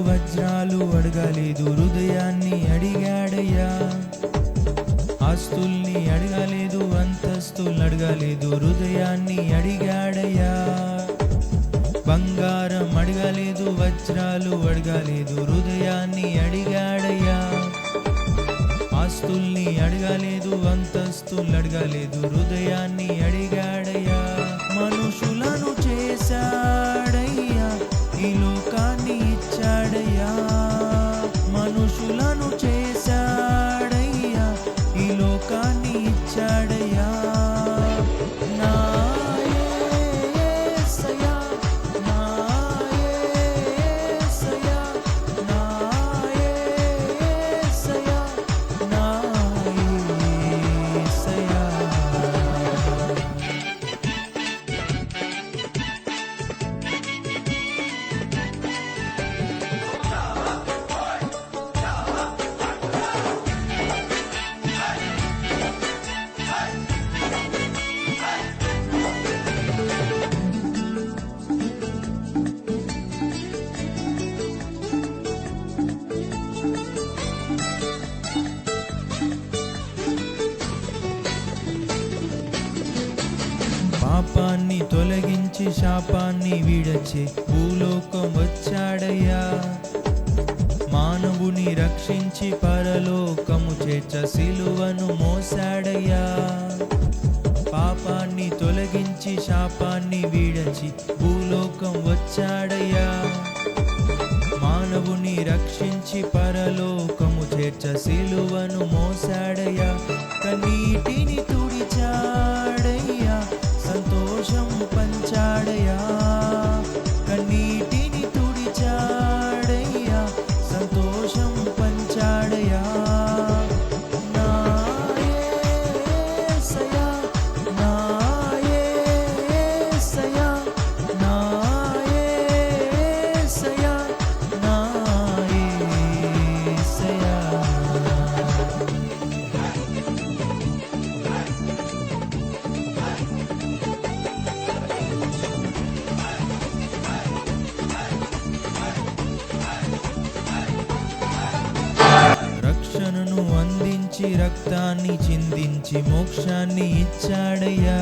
వజ్రాలు అడగలేదు హృదయాన్ని అడిగాడయ్యా. ఆస్తుల్ని అడగలేదు అంతస్తుల్ని అడగలేదు హృదయాన్ని అడిగాడయ్యా. బంగారం అడగలేదు వజ్రాలు అడగలేదు హృదయాన్ని అడిగాడయ్యా. ఆస్తుల్ని అడగలేదు అంతస్తుల్ని అడగలేదు హృదయాన్ని అడిగాడయ్యా. మనుషులను చేశా పాపాన్ని తొలగించి శాపాన్ని విడచి భూలోకం వచ్చాడయ్యా. మానవుని రక్షించి పరలోకము చేర్చ సిలువను మోసాడయ్యా పాపాన్ని తొలగించి శాపాన్ని విడచి భూలోకం వచ్చాడయ్యా. మానవుని రక్షించి పరలోకము చేర్చ సిలువను రక్షణను అందించి రక్తాన్ని చిందించి మోక్షాన్ని ఇచ్చాడయ్యా.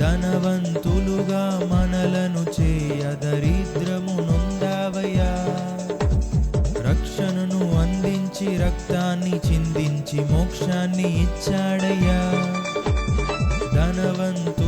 ధనవంతులుగా మనలను చేయ దరిద్రము నుందావయ్యా. రక్షణను అందించి రక్తాన్ని చిందించి మోక్షాన్ని ఇచ్చాడయ్యా. ధనవంతు